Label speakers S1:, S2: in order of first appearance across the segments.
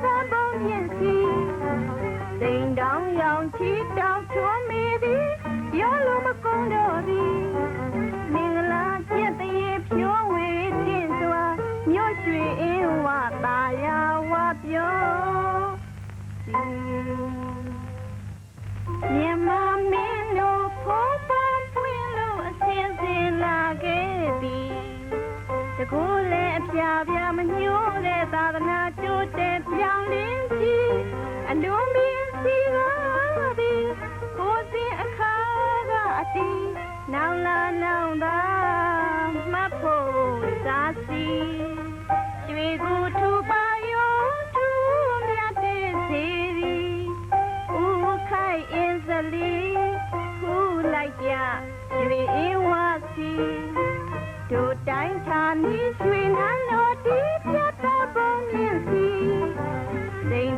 S1: ဖန်ပုံမြင့်စီတိမ်တောင်ရောင်ချီတောင်ချွန်မီ ကိုယ်လည်းအပြာပြမညှိုးတဲ့သာသနာကျိုးတဲ့ပြောင်းလင်းကြည့်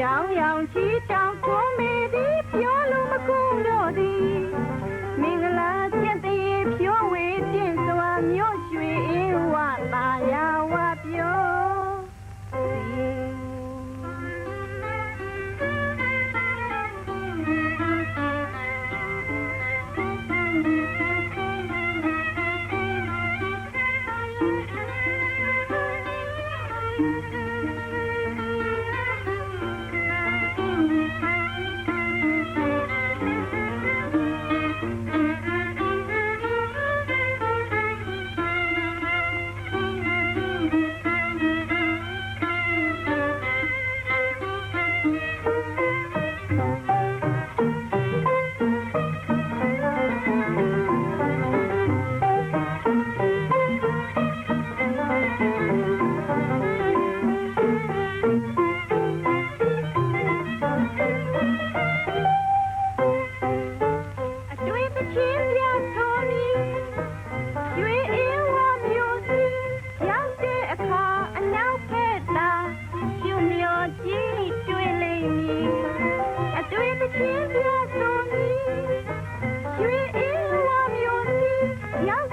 S1: တောင်ရောင်ချီတောင်ထုံးမေဒီပြောလို့မကုန်တော့သည် Thank you. Yeah.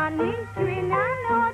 S1: I need swing along.